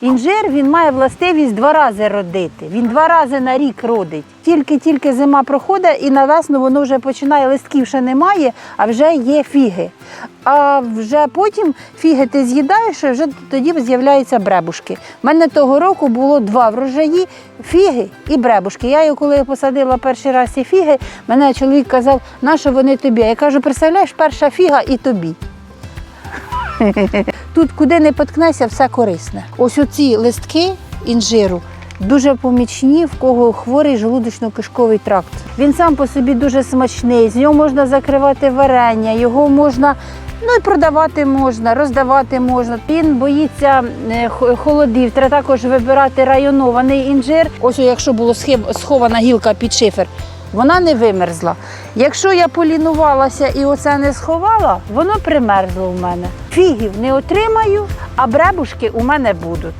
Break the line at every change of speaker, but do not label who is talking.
Інжир він має властивість два рази родити. Він два рази на рік родить. Тільки-тільки зима проходить, і на весну воно вже починає листків ще немає, а вже є фіги. А вже потім фіги ти з'їдаєш, і вже тоді з'являються бребушки. У мене того року було два врожаї фіги і бребушки. Я коли посадила перший раз ці фіги, мене чоловік казав, нащо вони тобі? Я кажу, представляєш, перша фіга і тобі. Тут куди не поткнешся, все корисне. Ось оці листки інжиру дуже помічні, в кого хворий желудочно-кишковий тракт. Він сам по собі дуже смачний, з нього можна закривати варення, його можна. Ну і продавати можна, роздавати можна. Він боїться е, холодів. Треба також вибирати районований інжир. Ось якщо було схована гілка під шифер, вона не вимерзла. Якщо я полінувалася і оце не сховала, воно примерзло в мене. Фігів не отримаю, а бребушки у мене будуть.